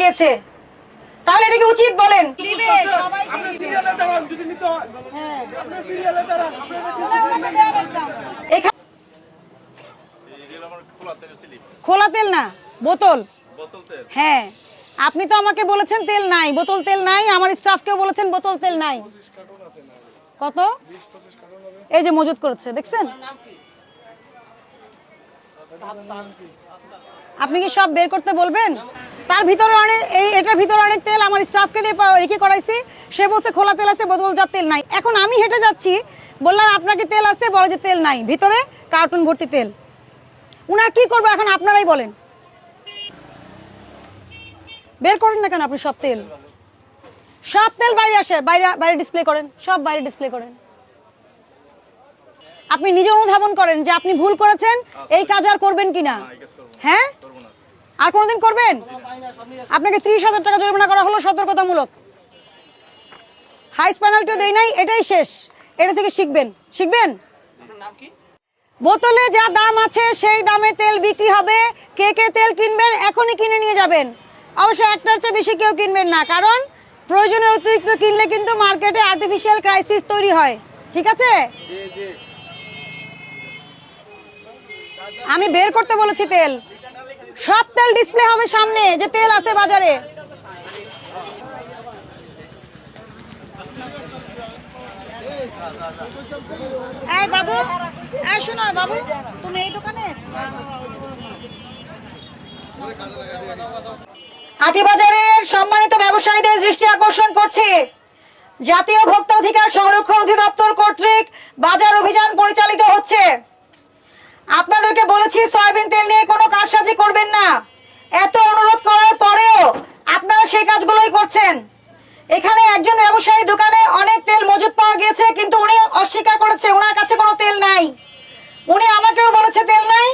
Cartoon তেল পাওয়া গিয়েছে তাহলে এটাকে উচিত বলেন। দিবে সবাইকে দিবে। হয়। হ্যাঁ। খোলা তেল না বোতল। হ্যাঁ। আপনি তো আমাকে বলেছেন তেল নাই বোতল তেল নাই আমার স্টাফকেও বলেছেন বোতল তেল নাই। কত? এই যে মজুত করেছে দেখছেন? আপনি কি সব বের করতে বলবেন? তার ভিতরে অনেক এই, এটার ভিতরে অনেক তেল আমার স্টাফকে দিয়ে রেখে করাইছি। সে বলছে খোলা তেল আছে বোতলজাত তেল নাই। এখন আমি হেঁটে যাচ্ছি, বললাম আপনাকে তেল আছে? বলে যে তেল নাই। ভিতরে কার্টুন ভর্তি তেল। উনার কি করব এখন আপনারাই বলেন। বের করেন না কেন আপনি সব তেল? সব তেল বাইরে আসে, বাইরে বাইরে ডিসপ্লে করেন, সব বাইরে ডিসপ্লে করেন। আপনি নিজে অনুধাবন করেন যে আপনি ভুল করেছেন এই কাজ আর করবেন কিনা? হ্যাঁ আর কোনোদিন করবেন? আপনাকে ত্রিশ হাজার টাকা জরিমানা করা হলো সতর্কতামূলক। হাই পেনাল্টিও দেই নাই এটাই শেষ। এটা থেকে শিখবেন। শিখবেন? বোতলে যা দাম আছে সেই দামে তেল বিক্রি হবে। কে কে তেল কিনবেন এখনই কিনে নিয়ে যাবেন। অবশ্য একটার চেয়ে বেশি কেউ কিনবেন না কারণ প্রয়োজনের অতিরিক্ত কিনলে কিন্তু মার্কেটে আর্টিফিশিয়াল ক্রাইসিস তৈরি হয়। ঠিক আছে? আমি বের করতে বলেছি তেল। সব তেল ডিসপ্লে হবে সামনে, যে তেল আছে বাজারে। এই সম্মানিত ব্যবসায়ীদের দৃষ্টি আকর্ষণ করছে। জাতীয় ভোক্তা অধিকার সংরক্ষণ অধিদপ্তর কর্তৃক বাজার অভিযান পরিচালিত হচ্ছে। আপনাদেরকে বলেছি, সয়াবিন তেল নিয়ে কোনো কারসাজি করবেন না। এত অনুরোধ করার পরেও আপনারা সেই কাজগুলোই করছেন। এখানে একজন ব্যবসায়ী দোকানে অনেক তেল মজুত পাওয়া গিয়েছে, কিন্তু উনি অস্বীকার করেছে, ওনার কাছে কোনো তেল নাই। উনি আমাকেও বলেছে, তেল নাই।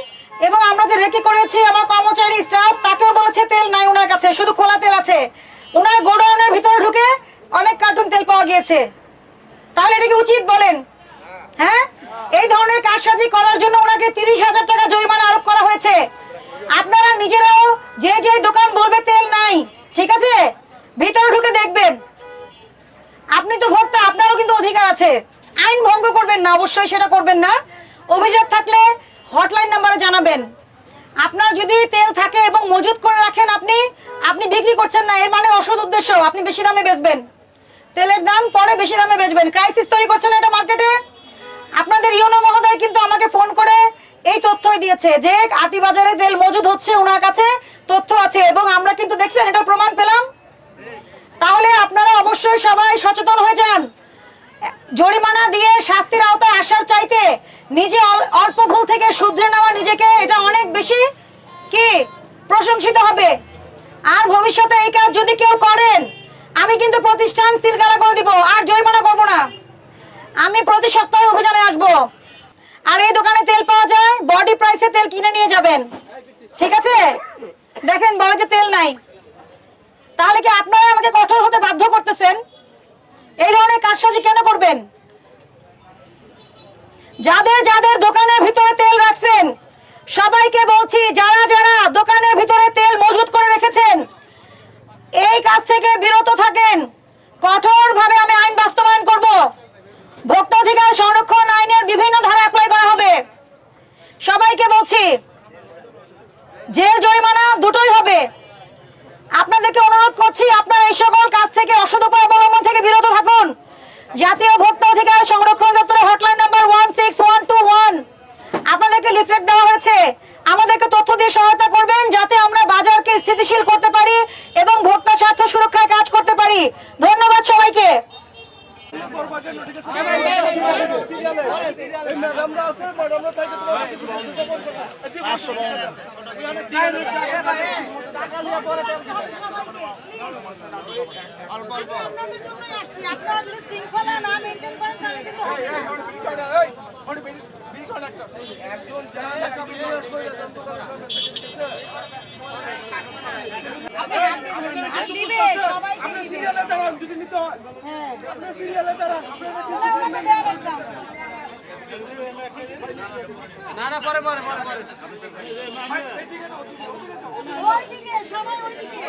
এবং আমরা যে রেকি করেছি, আমার কর্মচারী স্টাফ তাকেও বলেছে, তেল নাই ওনার কাছে, শুধু খোলা তেল আছে। ওনার গোডাউনের ভিতরে ঢুকে অনেক কার্টুন তেল পাওয়া গিয়েছে। তাহলে এটা কি উচিত বলেন? হ্যাঁ? এই ধরনের কারসাজি করার জন্য ওনাকে তিরিশ হাজার টাকা জরিমানা আরোপ করা হয়েছে। আপনারা নিজেরাও যে যে দোকান বলবে তেল নাই, ঠিক আছে? ভিতরে ঢুকে দেখবেন। আপনি তো ভোক্তা, আপনারও কিন্তু অধিকার আছে। আইন ভঙ্গ করবেন না, অবশ্যই সেটা করবেন না। অভিযোগ থাকলে হটলাইন নাম্বারে জানাবেন। আপনার যদি তেল থাকে এবং মজুত করে রাখেন আপনি আপনি বিক্রি করছেন না, এর মানে অসৎ উদ্দেশ্য। আপনি বেশি দামে বেচবেন। তেলের দাম পরে বেশি দামে বেচবেন। ক্রাইসিস তৈরি করছেন এটা মার্কেটে আপনাদের ইউনো মহোদয় কিন্তু আমাকে ফোন করে এই তথ্যই দিয়েছে যে আটি বাজারে তেল মজুদ হচ্ছে ওনার কাছে, তথ্য আছে এবং আমরা কিন্তু দেখছেন এটা প্রমাণ পেলাম। তাহলে আপনারা অবশ্যই সবাই সচেতন হয়ে যান। জরিমানা দিয়ে শাস্তির আওতায় আসার চাইতে নিজে অল- অল্প ভুল থেকে শুধরে নেওয়া নিজেকে, এটা অনেক বেশি কি প্রশংসিত হবে। আর ভবিষ্যতে এই কাজ যদি কেউ করেন, আমি কিন্তু প্রতিষ্ঠান সিলগালা করে দিব, আর জরিমানা করব না। আমি প্রতি সপ্তাহে অভিযানে আসব। আর এই দোকানে তেল পাওয়া যায় বডি প্রাইসে তেল কিনে নিয়ে যাবেন। ঠিক আছে? দেখেন, বলে যে তেল নাই। তাহলে কি আপনারা আমাকে কঠোর হতে বাধ্য করতেছেন? এই ধরনের কারসাজি কেন করবেন? যাদের যাদের দোকানের ভিতরে তেল রাখছেন, সবাইকে বলছি, যারা যারা দোকানের ভিতরে তেল মজুত করে রেখেছেন, এই কাজ থেকে বিরত থাকেন। কঠোরভাবে আমি আইন বাস্তবায়ন করব। ভোক্তা অধিকার সংরক্ষণ আইনের বিভিন্ন ধারা অ্যাপ্লাই করা হবে। সবাইকে বলছি, জেল জরিমানা দুটোই হবে। আপনাদেরকে অনুরোধ করছি, আপনারা এই সকল কাজ থেকে অসৎ উপায় অবলম্বন থেকে বিরত থাকুন। জাতীয় ভোক্তা অধিকার সংরক্ষণ দপ্তরের hotline number one six one two one আপনাদেরকে লিফলেট দেওয়া হয়েছে। আমাদেরকে তথ্য দিয়ে সহায়তা করবেন যাতে আমরা বাজারকে স্থিতিশীল করতে পারি এবং ভোক্তা স্বার্থ সুরক্ষায় কাজ করতে পারি। ধন্যবাদ সবাইকে। আপনারা যদি শৃঙ্খলা না মেনটেন করেন তাহলে কিন্তু হবে না। একজন দাঁড়ান যদি নিতে হয় আপনার সিরিয়ালে দাঁড়ান না না পরে পরে পরে পরে ওইদিকে সবাই ওইদিকে